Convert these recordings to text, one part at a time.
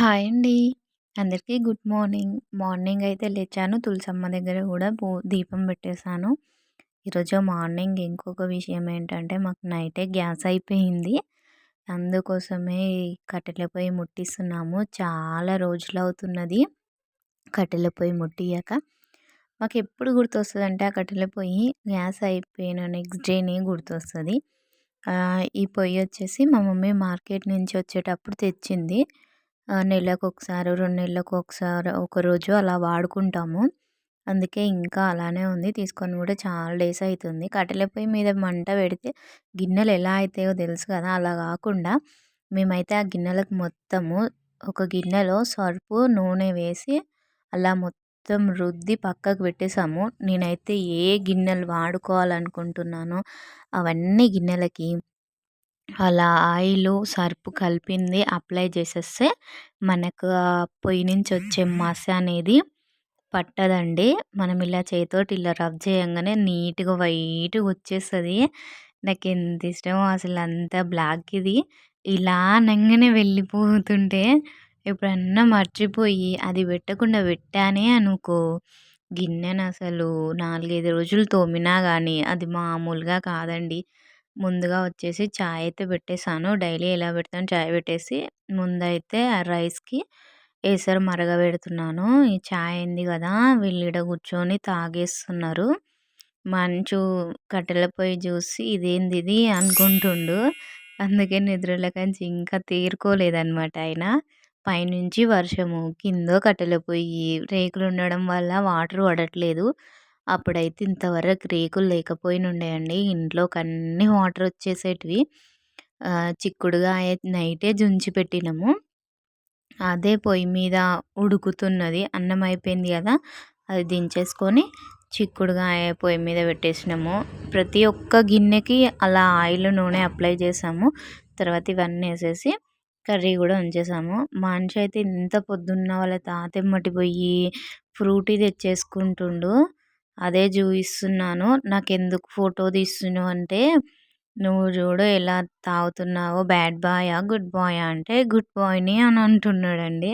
Hi అండి. అందరికీ good morning. Morning అయితే లేచాను. తులసమ్మ దగ్గర కూడా పూ దీపం పెట్టేశాను. ఈరోజు మార్నింగ్ ఇంకొక విషయం ఏంటంటే మాకు నైటే గ్యాస్ అయిపోయింది. అందుకోసమే కట్టెల పొయ్యి ముట్టిస్తున్నాము. చాలా రోజులవుతున్నది కట్టెల పొయ్యి ముట్టియక. మాకు ఎప్పుడు గుర్తొస్తదంటే ఆ కట్టెల పొయ్యి గ్యాస్ అయిపోయిన నెక్స్ట్ డేనే గుర్తొస్తుంది ఈ పొయ్యి వచ్చేసి మా మమ్మీ మార్కెట్ నుంచి వచ్చేటప్పుడు తెచ్చింది. నెలకు ఒకసారి రెండు నెలలకు ఒకసారి ఒకరోజు అలా వాడుకుంటాము. అందుకే ఇంకా అలానే ఉంది. తీసుకొని కూడా చాలా డేస్ అవుతుంది కట్టెల పొయ్యి మీద మంట పెడితే గిన్నెలు ఎలా అవుతాయో తెలుసు కదా? అలా కాకుండా మేమైతే ఆ గిన్నెలకు మొత్తము ఒక గిన్నెలో సర్పు నూనె వేసి అలా మొత్తం రుద్ది పక్కకు పెట్టేసాము నేనైతే ఏ గిన్నెలు వాడుకోవాలనుకుంటున్నానో అవన్నీ గిన్నెలకి అలా ఆయిల్ సర్పు కలిపింది అప్లై చేసేస్తే మనకు పొయ్యి నుంచి వచ్చే మస అనేది పట్టదండి. మనం ఇలా చేతితోటి ఇలా రబ్ చేయంగానే నీట్గా వైట్గా వచ్చేస్తుంది. నాకు ఎంత ఇష్టమో అసలు అంత బ్లాక్ ఇది. ఇలా అనగానే వెళ్ళిపోతుంటే ఎప్పుడన్నా మర్చిపోయి అది పెట్టకుండా పెట్టానే అనుకో. గిన్నెను అసలు నాలుగైదు రోజులు తోమినా కానీ అది మామూలుగా కాదండి. ముందుగా వచ్చేసి చాయ్ అయితే పెట్టేసాను. డైలీ ఎలా పెడతాను చాయ్ పెట్టేసి ముందైతే ఆ రైస్కి ఎసరు మరగబెడుతున్నాను. ఈ చాయ్ అయింది కదా వీళ్ళు ఈడ కూర్చొని తాగేస్తున్నారు. మంచు కట్టెల పొయ్యి చూసి ఇదేంది ఇది అనుకుంటుండు. అందుకే నిద్రలోకించి ఇంకా తీరుకోలేదన్నమాట ఆయన. పైనుంచి వర్షము కింద కట్టెల పొయ్యి రేకులు ఉండడం వల్ల వాటర్ పడట్లేదు. అప్పుడైతే ఇంతవరకు రేకులు లేకపోయినుండేయండి. ఇంట్లోకి అన్ని వాటర్ వచ్చేసేటివి చిక్కుడుగా నైటే జుంచి పెట్టినాము. అదే పొయ్యి మీద ఉడుకుతున్నది. అన్నం అయిపోయింది కదా! అది దించేసుకొని చిక్కుడుగా పొయ్యి మీద పెట్టేసినాము. ప్రతి ఒక్క గిన్నెకి అలా ఆయిల్ నూనె అప్లై చేసాము. తర్వాత ఇవన్నీ వేసేసి కర్రీ కూడా ఉంచేసాము. మనిషి అయితే ఇంత పొద్దున్న వాళ్ళ తాతెమ్మటి పోయి ఫ్రూటీ తెచ్చేసుకుంటుండు. అదే చూపిస్తున్నాను నాకు ఎందుకు ఫోటో తీస్తున్నావు అంటే నువ్వు చూడు ఎలా తాగుతున్నావో బ్యాడ్ బాయా గుడ్ బాయా? అంటే గుడ్ బాయ్ని అని అంటున్నాడండి.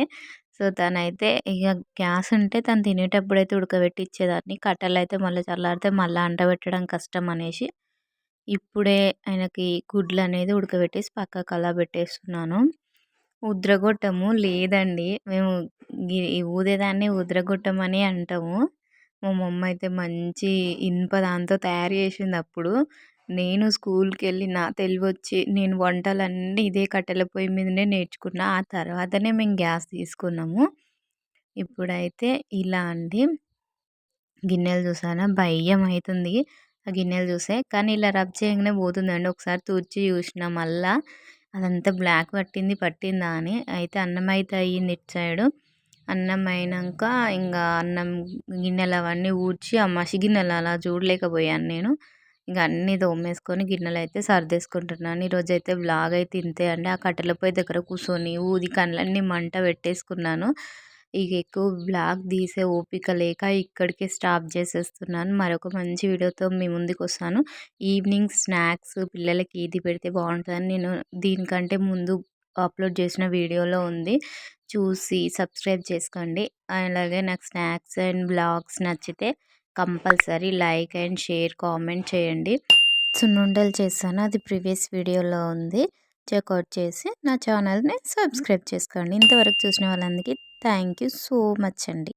సో తనైతే ఇక గ్యాస్ ఉంటే తను తినేటప్పుడు అయితే ఉడకబెట్టి ఇచ్చేదాన్ని కట్టెలు అయితే మళ్ళీ చల్లారితే మళ్ళీ అంటబెట్టడం కష్టం అనేసి ఇప్పుడే ఆయనకి గుడ్లు అనేది ఉడకబెట్టేసి పక్కకు అలా పెట్టేస్తున్నాను. ఉద్రగొట్టము లేదండి. మేము ఊదేదాన్ని ఉద్రగొట్టమని అంటాము. మా మమ్మ అయితే మంచి ఇనుప దాంతో తయారు చేసింది అప్పుడు. నేను స్కూల్కి వెళ్ళి నా తెలివి వచ్చి నేను వంటలన్నీ ఇదే కట్టెల పొయ్యి మీదనే నేర్చుకున్నా. ఆ తర్వాతనే మేము గ్యాస్ తీసుకున్నాము. ఇప్పుడైతే ఇలా అండి. గిన్నెలు చూసానా భయం అవుతుంది ఆ గిన్నెలు చూసే. కానీ ఇలా రబ్ చేయగానే పోతుందండి. ఒకసారి తూర్చి చూసిన మళ్ళా అదంతా బ్లాక్ పట్టింది పట్టిందా అని. అయితే అన్నం అయితే అయ్యింది ఇటు సైడు. అన్నం అయినాక ఇంకా అన్నం గిన్నెలు అవన్నీ ఊడ్చి ఆ మసి గిన్నెలు అలా చూడలేకపోయాను నేను. ఇంకా అన్నీ తోమేసుకొని గిన్నెలు అయితే సర్దేసుకుంటున్నాను. ఈరోజు అయితే బ్లాగ్ అయితే ఇంతే అండి. ఆ కట్టెల పొయ్యి దగ్గర కూర్చొని ఊది కళ్ళన్నీ మంట పెట్టేసుకున్నాను. ఇక ఎక్కువ బ్లాగ్ తీసే ఓపిక లేక ఇక్కడికే స్టాప్ చేసేస్తున్నాను. మరొక మంచి వీడియోతో మీ ముందుకు వస్తాను ఈవినింగ్ స్నాక్స్ పిల్లలకి ఇది పెడితే బాగుంటుందని నేను దీనికంటే ముందు అప్లోడ్ చేసిన వీడియోలో ఉంది. చూసి సబ్స్క్రైబ్ చేసుకోండి. అలాగే నాకు స్నాక్స్ అండ్ బ్లాగ్స్ నచ్చితే compulsory like and share comment చేయండి. సున్నుండలు చేస్తాను అది ప్రీవియస్ వీడియోలో ఉంది. చెక్అవుట్ చేసి నా ఛానల్ని సబ్స్క్రైబ్ చేసుకోండి. ఇంతవరకు చూసిన వాళ్ళందరికీ థ్యాంక్ యూ సో మచ్ అండి.